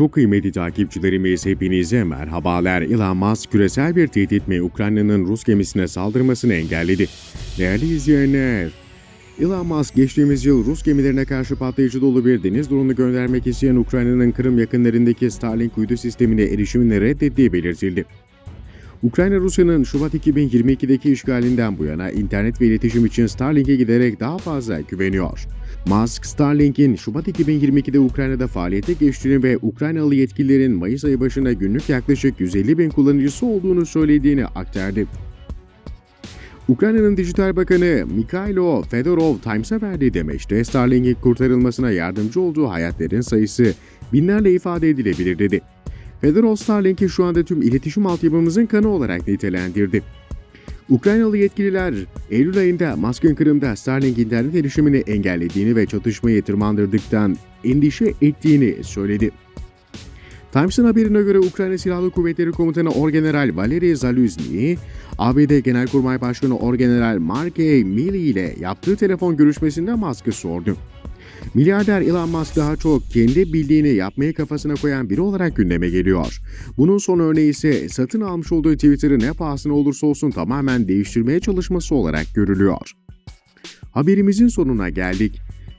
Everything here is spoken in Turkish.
Çok kıymetli takipçilerimiz hepinize merhabalar. Elon Musk küresel bir tehdit mi Ukrayna'nın Rus gemisine saldırmasını engelledi. Değerli izleyenler, Elon Musk geçtiğimiz yıl Rus gemilerine karşı patlayıcı dolu bir deniz drone'u göndermek isteyen Ukrayna'nın Kırım yakınlarındaki Starlink uydu sistemine erişimini reddettiği belirtildi. Ukrayna Rusya'nın Şubat 2022'deki işgalinden bu yana internet ve iletişim için Starlink'e giderek daha fazla güveniyor. Musk, Starlink'in Şubat 2022'de Ukrayna'da faaliyete geçtiğini ve Ukraynalı yetkililerin Mayıs ayı başında günlük yaklaşık 150 bin kullanıcısı olduğunu söylediğini aktardı. Ukrayna'nın Dijital Bakanı Mikhailo Fedorov Times'a verdiği demeçte Starlink'in kurtarılmasına yardımcı olduğu hayatların sayısı binlerle ifade edilebilir dedi. Fedorov Starlink'i şu anda tüm iletişim altyapımızın kanı olarak nitelendirdi. Ukraynalı yetkililer Eylül ayında Musk'ın Kırım'da Starlink internet erişimini engellediğini ve çatışmayı tırmandırdıktan endişe ettiğini söyledi. Times'ın haberine göre Ukrayna Silahlı Kuvvetleri Komutanı Orgeneral Valery Zaluzny, ABD Genelkurmay Başkanı Orgeneral Mark A. Milley ile yaptığı telefon görüşmesinde Musk'ı sordu. Milyarder Elon Musk daha çok kendi bildiğini yapmayı kafasına koyan biri olarak gündeme geliyor. Bunun son örneği ise satın almış olduğu Twitter'ı ne pahasına olursa olsun tamamen değiştirmeye çalışması olarak görülüyor. Haberimizin sonuna geldik.